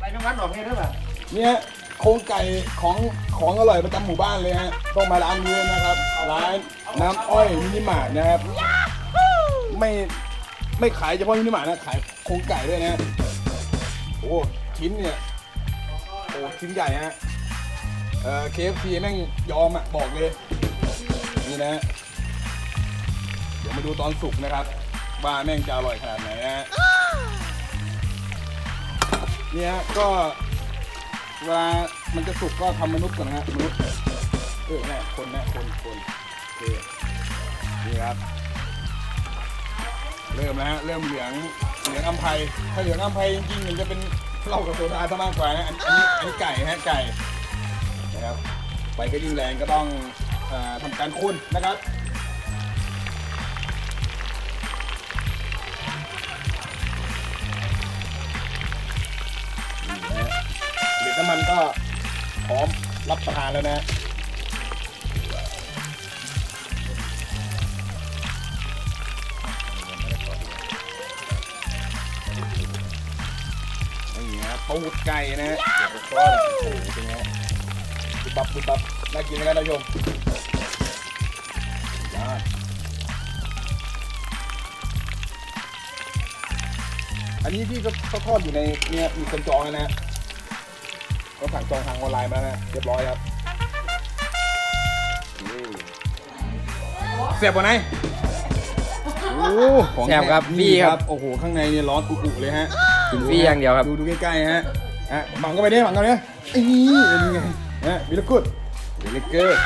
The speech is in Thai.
ไปน้ำมันออกให้ด้วยป่ะเนี่ยโครงไก่ของของอร่อยประจำหมู่บ้านเลยฮะต้องมาร้านนี้นะครับ ร้านน้ำอ้อยมินิมาร์ทนะครับไม่ไม่ขายเฉพาะมินิมาร์ทนะขายโครงไก่ด้วยนะโอ้ชิ้นเนี่ยโอ้ชิ้นใหญ่ฮะเอ่อเคฟซีแม่งยอมอะบอกเลยนี่นะเดี๋ยวมาดูตอนสุกนะครับว่าแม่งจะอร่อยขนาดไหนนะฮะ เนี่ยก็เวลามันจะสุกก็ทำมนุษย์ก่อนนะฮะมนุษย์เออแน่คนแน่คนคนโอเคนี่ครับ เริ่มแล้วฮะเริ่มเหลืองเหลืองอัมไพถ้าเหลืองอัมไพจริงๆมันจะเป็นเหล้ากับโซดาซะมากกว่านะอันอันนี้อันนี้ไก่ฮะไก่นะครับไฟก็ยิ่งแรงก็ต้องอ่อทำการคุ้นนะครับ น้ำมันก็พร้อมรับประทานแล้วนะนี่ฮะปูดไก่นะฮะเดี๋ยวก็โอ้โหเป็นไงบุบบับบุบบับน่ากินไหมครับท่านผู้ชมยอดอันนี้พี่ก็ทอดอยู่ในเนี่ยมีคนจองแล้วนะ ฮะเขาสั่งจองทางออนไลน์มาแล้วนะเรียบร้อยครับนี่เสียบกว่าไหนโอ้ของแซ่บครับนี่พี่ครับ โอ้โหข้างในเนี่ยร้อนอุๆเลยฮะกินฟรีอย่างเดียวครับ ดูดูใกล้ๆฮะฮะบังก็ไปดิบังก็ไปดิอีเป็นไงฮะวิลกุดวิลเกอร์